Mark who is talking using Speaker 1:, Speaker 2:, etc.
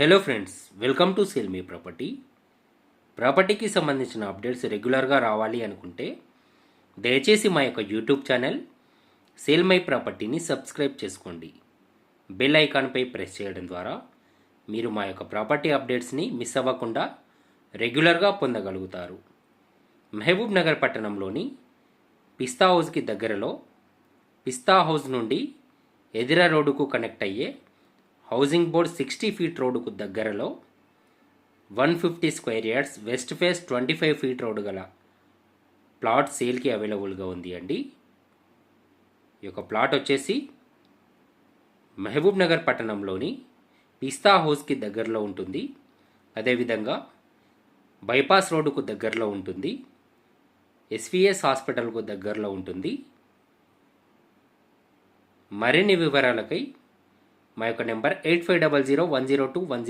Speaker 1: Hello friends welcome to sale me property ప్రాపర్టీకి సంబంధించిన updates రెగ్యులర్గా రావాలి అనుకుంటే దయచేసి మా యొక్క యూట్యూబ్ ఛానల్ సేల్ మై ప్రాపర్టీని సబ్స్క్రైబ్ చేసుకోండి. బెల్ ఐకాన్పై ప్రెస్ చేయడం ద్వారా మీరు మా యొక్క ప్రాపర్టీ అప్డేట్స్ని మిస్ అవ్వకుండా రెగ్యులర్గా పొందగలుగుతారు. మహబూబ్ నగర్ పట్టణంలోని పిస్తా హౌస్కి దగ్గరలో పిస్తా హౌస్ నుండి ఎదిరా రోడ్డుకు కనెక్ట్ అయ్యే హౌసింగ్ బోర్డ్ సిక్స్టీ ఫీట్ రోడ్డుకు దగ్గరలో one fifty square yards west face twenty five feet road గల ప్లాట్ సేల్కి అవైలబుల్గా ఉంది అండి. ఈ యొక్క ప్లాట్ వచ్చేసి మహబూబ్ నగర్ పట్టణంలోని పిస్తా హౌస్కి దగ్గరలో ఉంటుంది. అదేవిధంగా బైపాస్ రోడ్డుకు దగ్గరలో ఉంటుంది. ఎస్విఎస్ హాస్పిటల్కు దగ్గరలో ఉంటుంది. మరిన్ని వివరాలకై మా యొక్క number eight five double zero one zero two one